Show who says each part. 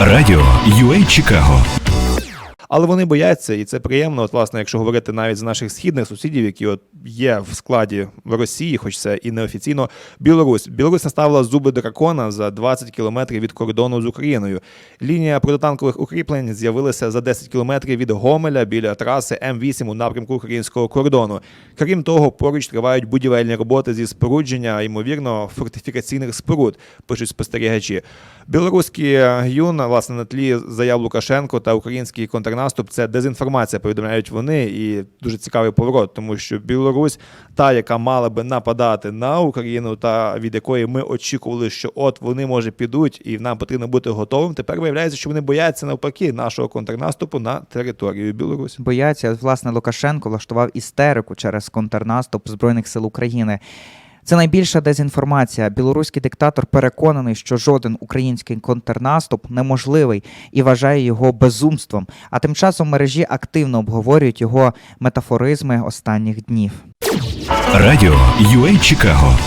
Speaker 1: Радіо UA Чикаго
Speaker 2: Але вони бояться, і це приємно. От, власне, якщо говорити навіть з наших східних сусідів, які от є в складі в Росії, хоч це і неофіційно, Білорусь. Білорусь наставила зуби дракона за 20 кілометрів від кордону з Україною. Лінія протитанкових укріплень з'явилася за 10 кілометрів від Гомеля біля траси М8 у напрямку українського кордону. Крім того, поруч тривають будівельні роботи зі спорудження, ймовірно, фортифікаційних споруд, пишуть спостерігачі. Білоруський гюн, власне, на тлі заяв Лукашенко та український контрнаступ це дезінформація, повідомляють вони, і дуже цікавий поворот, тому що Білорусь, та яка мала би нападати на Україну, та від якої ми очікували, що от вони може підуть, і нам потрібно бути готовим. Тепер виявляється, що вони бояться навпаки нашого контрнаступу на територію Білорусі.
Speaker 3: бояться. Власне, Лукашенко влаштував істерику через контрнаступ Збройних сил України. Це найбільша дезінформація. Білоруський диктатор переконаний, що жоден український контрнаступ неможливий і вважає його безумством. А тим часом мережі активно обговорюють його метафоризми останніх днів.
Speaker 1: Радіо UA Чикаго